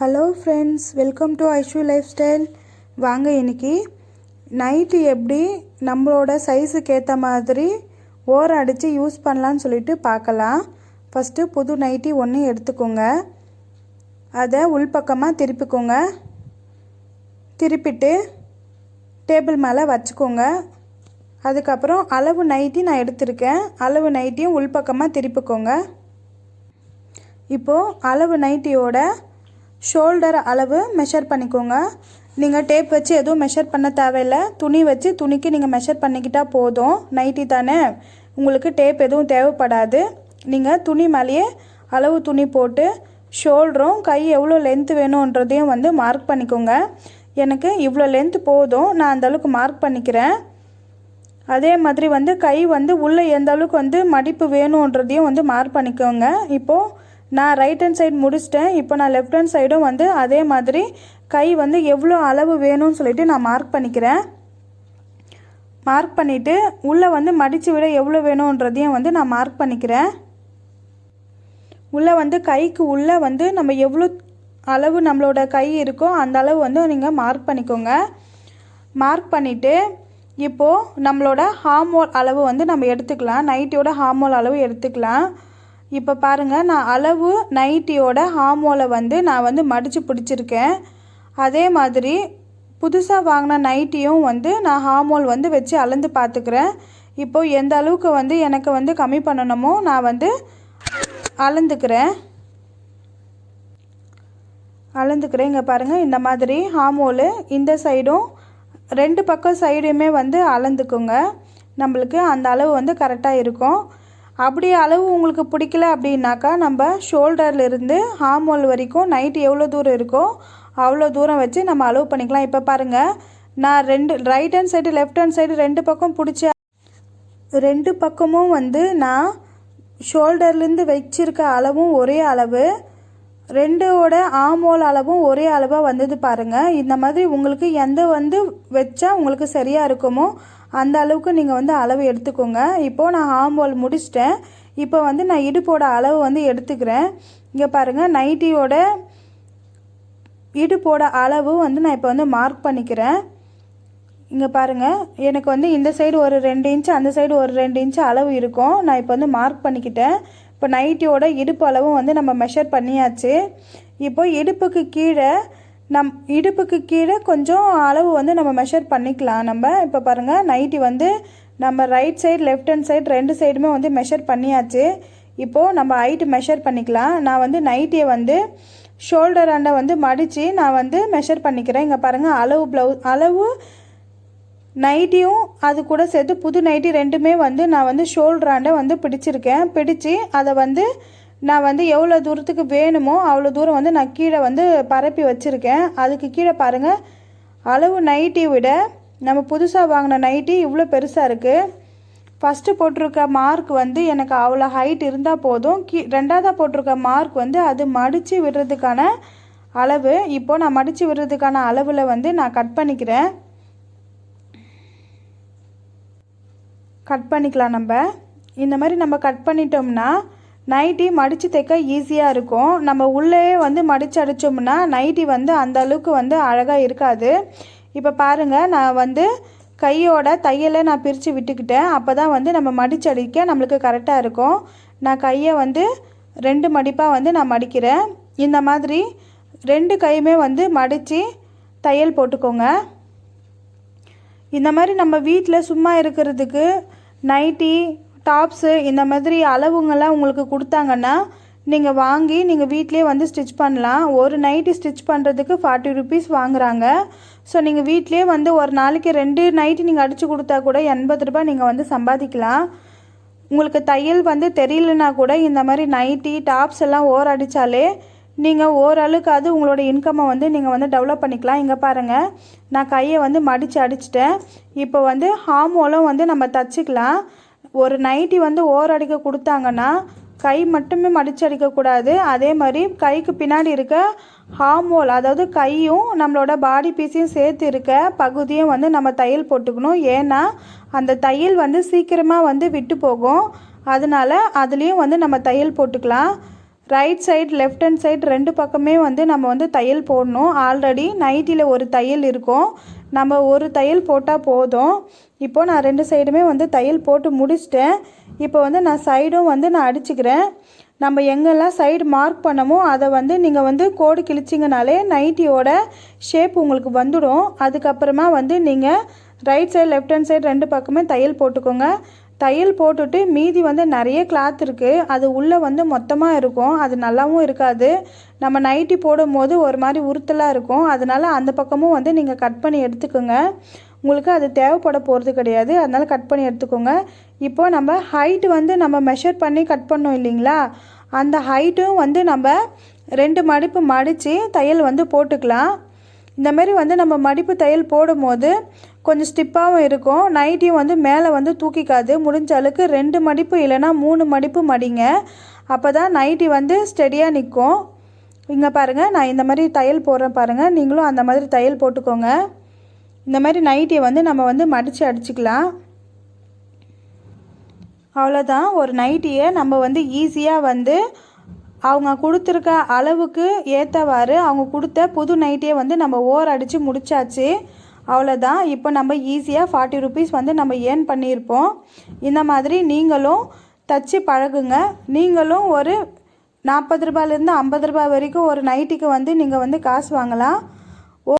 Hello friends welcome to Aishu life style வாங்க இன்னைக்கு night எப்படி நம்மளோட சைஸுக்கு ஏற்ற மாதிரி ஓரம் அடித்து யூஸ் பண்ணலான்னு சொல்லிட்டு பார்க்கலாம். ஃபஸ்ட்டு புது நைட்டி ஒன்று எடுத்துக்கோங்க. அதை உள்பக்கமாக திருப்பிக்கோங்க. திருப்பிட்டு டேபிள் மேலே வச்சுக்கோங்க. அதுக்கப்புறம் அளவு நைட்டி நான் எடுத்திருக்கேன். அளவு நைட்டியும் உள்பக்கமாக திருப்பிக்கோங்க. இப்போது அளவு நைட்டியோட ஷோல்டர் அளவு மெஷர் பண்ணிக்கோங்க. நீங்கள் டேப் வச்சு எதுவும் மெஷர் பண்ண தேவையில்லை. துணி வச்சு துணிக்கு நீங்கள் மெஷர் பண்ணிக்கிட்டால் போதும். நைட்டி தானே? உங்களுக்கு டேப் எதுவும் தேவைப்படாது. நீங்கள் துணி மேலேயே அளவு துணி போட்டு ஷோல்டரும் கை எவ்வளோ லென்த்து வேணுன்றதையும் வந்து மார்க் பண்ணிக்கோங்க. எனக்கு இவ்வளோ லென்த்து போதும். நான் அந்தளவுக்கு மார்க் பண்ணிக்கிறேன். அதே மாதிரி வந்து கை வந்து உள்ளே எந்த அளவுக்கு வந்து மடிப்பு வேணுன்றதையும் வந்து மார்க் பண்ணிக்கோங்க. இப்போது நான் ரைட் ஹேண்ட் சைடு முடிச்சிட்டேன். இப்போ நான் லெஃப்ட் ஹேண்ட் சைடும் வந்து அதே மாதிரி கை வந்து எவ்வளோ அளவு வேணும்னு சொல்லிட்டு நான் மார்க் பண்ணிக்கிறேன். மார்க் பண்ணிவிட்டு உள்ளே வந்து மடித்து விட எவ்வளோ வேணுன்றதையும் வந்து நான் மார்க் பண்ணிக்கிறேன். உள்ளே வந்து கைக்கு உள்ளே வந்து நம்ம எவ்வளோ அளவு நம்மளோட கை இருக்கோ அந்த அளவு வந்து நீங்கள் மார்க் பண்ணிக்கோங்க. மார்க் பண்ணிவிட்டு இப்போது நம்மளோட ஹார்மோல் அளவு வந்து நம்ம எடுத்துக்கலாம். நைட்டியோட ஹார்மோல் அளவு எடுத்துக்கலாம். இப்போ பாருங்கள் நான் அளவு நைட்டியோட ஹார்மோலை வந்து நான் வந்து மடித்து பிடிச்சிருக்கேன். அதே மாதிரி புதுசாக வாங்கின நைட்டியும் வந்து நான் ஹார்மோல் வந்து வச்சு அளந்து பார்த்துக்கிறேன் இப்போது எந்த அளவுக்கு வந்து எனக்கு வந்து கம்மி பண்ணணுமோ நான் வந்து அளந்துக்கிறேன். அளந்துக்கிறேன். இங்கே பாருங்கள் இந்த மாதிரி ஹார்மோலு இந்த சைடும் ரெண்டு பக்கம் சைடுமே வந்து அளந்துக்குங்க. நம்மளுக்கு அந்த அளவு வந்து கரெக்டாக இருக்கும். அப்படி அளவு உங்களுக்கு பிடிக்கல அப்படின்னாக்கா நம்ம ஷோல்டர்லேருந்து ஹார்மோல் வரைக்கும் நைட்டு எவ்வளோ தூரம் இருக்கோ அவ்வளோ தூரம் வச்சு நம்ம அளவு பண்ணிக்கலாம். இப்போ பாருங்கள் நான் ரெண்டு right hand side left hand side ரெண்டு பக்கம் பிடிச்ச ரெண்டு பக்கமும் வந்து நான் ஷோல்டர்லேருந்து வச்சிருக்க அளவும் ஒரே அளவு ரெண்டோட ஆமோல் அளவும் ஒரே அளவாக வந்தது பாருங்கள் இந்த மாதிரி உங்களுக்கு எந்த வந்து வச்சா உங்களுக்கு சரியாக இருக்குமோ அந்த அளவுக்கு நீங்கள் வந்து அளவு எடுத்துக்கோங்க. இப்போது நான் ஆமோல் முடிச்சிட்டேன். இப்போ வந்து நான் இடுப்போட அளவு வந்து எடுத்துக்கிறேன். இங்கே பாருங்கள் நைட்டியோட இடுப்போட அளவு வந்து நான் இப்போ வந்து மார்க் பண்ணிக்கிறேன். இங்கே பாருங்கள் எனக்கு வந்து இந்த சைடு ஒரு ரெண்டு இன்ச்சு அந்த சைடு ஒரு ரெண்டு இன்ச்சு அளவு இருக்கும். நான் இப்போ வந்து மார்க் பண்ணிக்கிட்டேன். இப்போ நைட்டியோட இடுப்பு அளவும் வந்து நம்ம மெஷர் பண்ணியாச்சு. இப்போ இடுப்புக்கு கீழே நம் இடுப்புக்கு கீழே கொஞ்சம் அளவு வந்து நம்ம மெஷர் பண்ணிக்கலாம். நம்ம இப்போ பாருங்கள் நைட்டி வந்து நம்ம right side left hand side ரெண்டு சைடுமே வந்து மெஷர் பண்ணியாச்சு. இப்போது நம்ம ஹைட்டு மெஷர் பண்ணிக்கலாம். நான் வந்து நைட்டியை வந்து ஷோல்டர் அண்டை வந்து மடித்து நான் வந்து மெஷர் பண்ணிக்கிறேன். இங்கே பாருங்கள் அளவு ப்ளவு அளவு நைட்டியும் அது கூட சேர்த்து புது நைட்டி ரெண்டுமே வந்து நான் வந்து ஷோல்டராண்ட வந்து பிடிச்சிருக்கேன். பிடிச்சி அதை வந்து நான் வந்து எவ்வளோ தூரத்துக்கு வேணுமோ அவ்வளோ தூரம் வந்து நான் கீழே வந்து பரப்பி வச்சுருக்கேன். அதுக்கு கீழே பாருங்கள் அளவு நைட்டி விட நம்ம புதுசாக வாங்கின நைட்டி இவ்வளோ பெருசாக இருக்குது ஃபஸ்ட்டு போட்டிருக்க மார்க் வந்து எனக்கு அவ்வளோ ஹைட் இருந்தால் போதும். கீ ரெண்டாவதாக போட்டிருக்க மார்க் வந்து அது மடித்து விடுறதுக்கான அளவு. இப்போது நான் மடித்து விடுறதுக்கான அளவில் வந்து நான் கட் பண்ணிக்கிறேன். கட் பண்ணிக்கலாம் நம்ம. இந்த மாதிரி நம்ம கட் பண்ணிட்டோம்னா நைட்டி மடித்து தைக்க ஈஸியாக இருக்கும். நம்ம உள்ளே வந்து மடித்து அடித்தோம்னா நைட்டி வந்து அந்த அளவுக்கு வந்து அழகாக இருக்காது. இப்போ பாருங்கள் நான் வந்து கையோட தையலை நான் பிரித்து விட்டுக்கிட்டேன். அப்போ தான் வந்து நம்ம மடித்து அடிக்க நம்மளுக்கு கரெக்டாக இருக்கும். நான் கையை வந்து ரெண்டு மடிப்பாக வந்து நான் மடிக்கிறேன். இந்த மாதிரி ரெண்டு கையுமே வந்து மடித்து தையல் போட்டுக்கோங்க. இந்த மாதிரி நம்ம வீட்டில் சும்மா இருக்கிறதுக்கு நைட்டி டாப்ஸு இந்த மாதிரி அளவுங்கள்லாம் உங்களுக்கு கொடுத்தாங்கன்னா நீங்கள் வாங்கி நீங்கள் வீட்லேயே வந்து ஸ்டிச் பண்ணலாம். ஒரு நைட்டி ஸ்டிச் பண்ணுறதுக்கு ஃபார்ட்டி ருபீஸ் வாங்குகிறாங்க ஸோ நீங்கள் வீட்லேயே வந்து ஒரு நாளைக்கு ரெண்டு நைட்டி நீங்கள் அடித்து கொடுத்தா கூட எண்பது ரூபாய் நீங்கள் வந்து சம்பாதிக்கலாம். உங்களுக்கு தையல் வந்து தெரியலனா கூட இந்த மாதிரி நைட்டி டாப்ஸ் எல்லாம் ஓர் அடித்தாலே நீங்கள் ஓரளவுக்காவது உங்களோட இன்கம்மை வந்து நீங்கள் வந்து டெவலப் பண்ணிக்கலாம். இங்கே பாருங்கள் நான் கையை வந்து மடித்து அடிச்சிட்டேன். இப்போ வந்து ஹார்மோலும் வந்து நம்ம தச்சுக்கலாம். ஒரு நைட்டி வந்து ஓர் அடிக்க கொடுத்தாங்கன்னா கை மட்டுமே மடித்து அடிக்கக்கூடாது. அதே மாதிரி கைக்கு பின்னாடி இருக்க ஹார்மோல் அதாவது கையும் நம்மளோட பாடி பீஸையும் சேர்த்து இருக்க பகுதியும் வந்து நம்ம தையல் போட்டுக்கணும். ஏன்னா அந்த தையல் வந்து சீக்கிரமாக வந்து விட்டு போகும். அதனால அதுலேயும் வந்து நம்ம தையல் போட்டுக்கலாம். Right side left hand side ரெண்டு பக்கமே வந்து நம்ம வந்து தையல் போடணும். ஆல்ரெடி நைட்டியில் ஒரு தையல் இருக்கும். நம்ம ஒரு தையல் போட்டால் போதும். இப்போது நான் ரெண்டு சைடுமே வந்து தையல் போட்டு முடிச்சிட்டேன். இப்போ வந்து நான் சைடும் வந்து நான் அடிச்சுக்கிறேன். நம்ம எங்கெல்லாம் சைடு மார்க் பண்ணமோ அதை வந்து நீங்கள் வந்து கோடு கிழிச்சிங்கனாலே நைட்டியோட ஷேப் உங்களுக்கு வந்துடும். அதுக்கப்புறமா வந்து நீங்கள் right side left hand side ரெண்டு பக்கமே தையல் போட்டுக்கோங்க. தையல் போட்டுட்டு மீதி வந்து நிறைய கிளாத் இருக்குது அது உள்ளே வந்து மொத்தமாக இருக்கும். அது நல்லாவும் இருக்காது. நம்ம நைட்டி போடும் போது ஒரு மாதிரி உறுத்தலாக இருக்கும். அதனால அந்த பக்கமும் வந்து நீங்கள் கட் பண்ணி எடுத்துக்கோங்க. உங்களுக்கு அது தேவைப்பட போகிறது கிடையாது. அதனால் கட் பண்ணி எடுத்துக்கோங்க. இப்போ நம்ம ஹைட் வந்து நம்ம மெஷர் பண்ணி கட் பண்ணோம் இல்லைங்களா? அந்த ஹைட்டும் வந்து நம்ம ரெண்டு மடிப்பு மடித்து தையல் வந்து போட்டுக்கலாம். இந்தமாரி வந்து நம்ம மடிப்பு தையல் போடும்போது கொஞ்சம் ஸ்டிப்பாகவும் இருக்கும். நைட்டியும் வந்து மேலே வந்து தூக்கிக்காது. முடிஞ்ச அளவுக்கு ரெண்டு மடிப்பு இல்லைன்னா மூணு மடிப்பு மடிங்க. அப்போ தான் நைட்டி வந்து ஸ்டெடியாக நிற்கும் இங்கே பாருங்கள் நான் இந்த மாதிரி தையல் போடுறேன் பாருங்கள் நீங்களும் அந்த மாதிரி தையல் போட்டுக்கோங்க. இந்த மாதிரி நைட்டியை வந்து நம்ம வந்து மடித்து அடிச்சுக்கலாம். அவ்வளோதான் ஒரு நைட்டியை நம்ம வந்து ஈஸியாக வந்து அவங்க கொடுத்துருக்க அளவுக்கு ஏற்றவாறு அவங்க கொடுத்த புது நைட்டியை வந்து நம்ம ஓர் அடித்து முடிச்சாச்சு. அவ்வளோதான் இப்போ நம்ம ஈஸியாக ஃபார்ட்டி ருபீஸ் வந்து நம்ம ஏர்ன் பண்ணியிருப்போம். இந்த மாதிரி நீங்களும் தச்சு பழகுங்க. நீங்களும் ஒரு நாற்பது ரூபாயிலேருந்து ஐம்பது ரூபாய் வரைக்கும் ஒரு நைட்டிக்கு வந்து நீங்கள் வந்து காசு வாங்கலாம்.